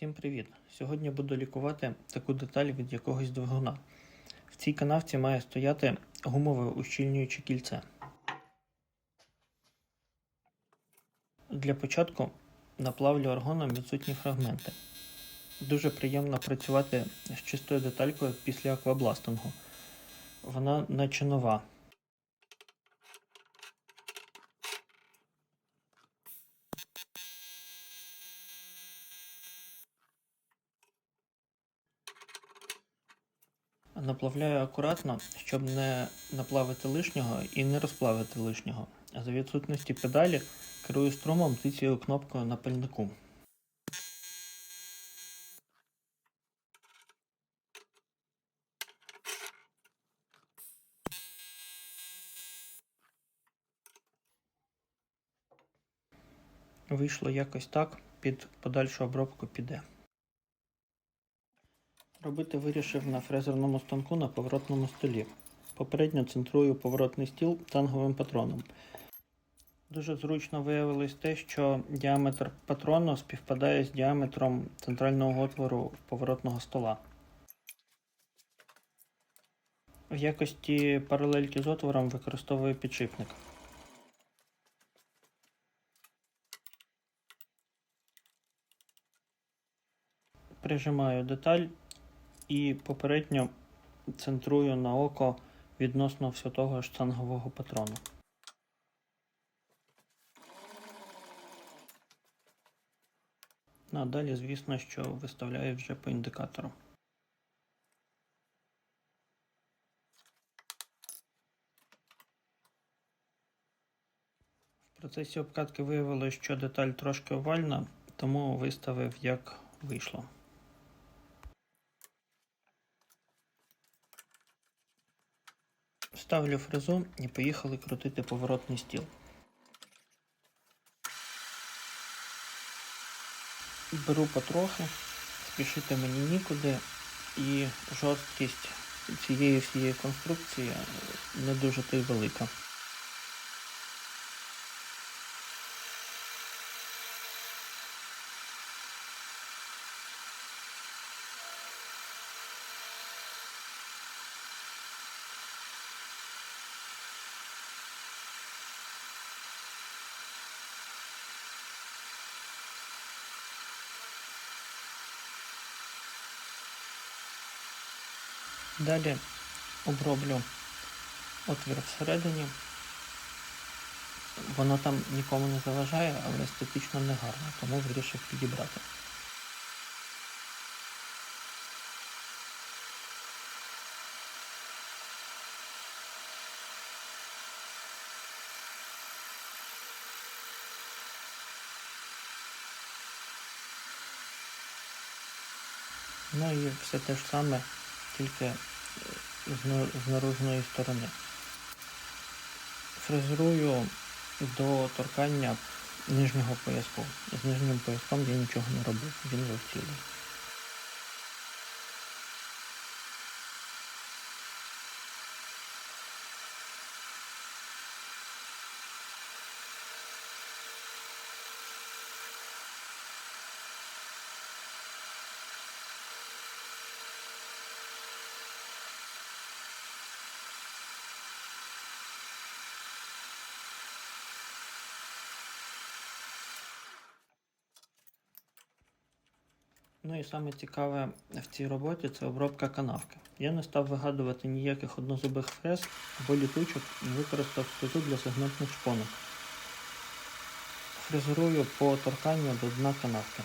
Всім привіт! Сьогодні буду лікувати таку деталь від якогось двигуна. В цій канавці має стояти гумове ущільнююче кільце. Для початку наплавлю аргоном відсутні фрагменти. Дуже приємно працювати з чистою деталькою після аквабластингу. Вона наче нова. Наплавляю акуратно, щоб не наплавити лишнього і не розплавити лишнього. За відсутності педалі керую струмом цією кнопкою на пальнику. Вийшло якось так, під подальшу обробку піде. Робити вирішив на фрезерному станку на поворотному столі. Попередньо центрую поворотний стіл танговим патроном. Дуже зручно виявилось те, що діаметр патрону співпадає з діаметром центрального отвору поворотного стола. В якості паралельки з отвором використовую підшипник. Прижимаю деталь і попередньо центрую на око відносно того ж патрону. Ну, а далі, звісно, що виставляю вже по індикатору. В процесі обкатки виявилося, що деталь трошки овальна, тому виставив як вийшло. Ставлю фрезу і поїхали крутити поворотний стіл. Беру потрохи, спішити мені нікуди, і жорсткість цієї всієї конструкції не дуже то й велика. Далі оброблю отвір всередині. Воно там нікому не заважає, але естетично не гарно, тому вирішив підібрати. Ну і все те ж саме, тільки з наружної сторони. Фрезерую до торкання нижнього пояску. З нижнім пояском я нічого не робив, він вже Ну і саме цікаве в цій роботі це обробка канавки. Я не став вигадувати ніяких однозубих фрез або літучок і використав стозу для сегментних шпонок. Фрезерую по торканню до дна канавки.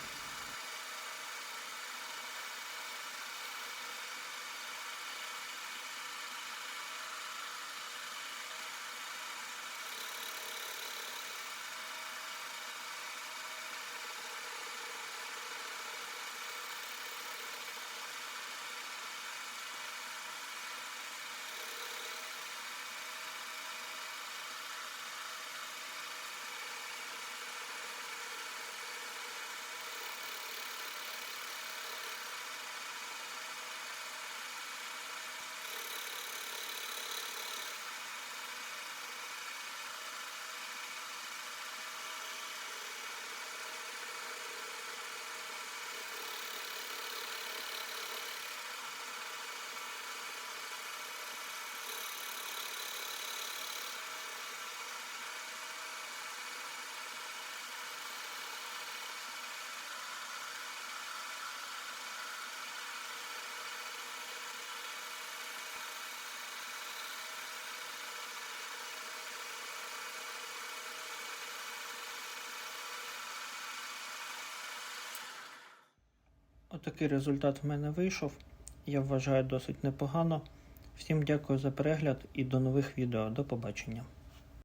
Отакий результат в мене вийшов. Я вважаю досить непогано. Всім дякую за перегляд і до нових відео. До побачення.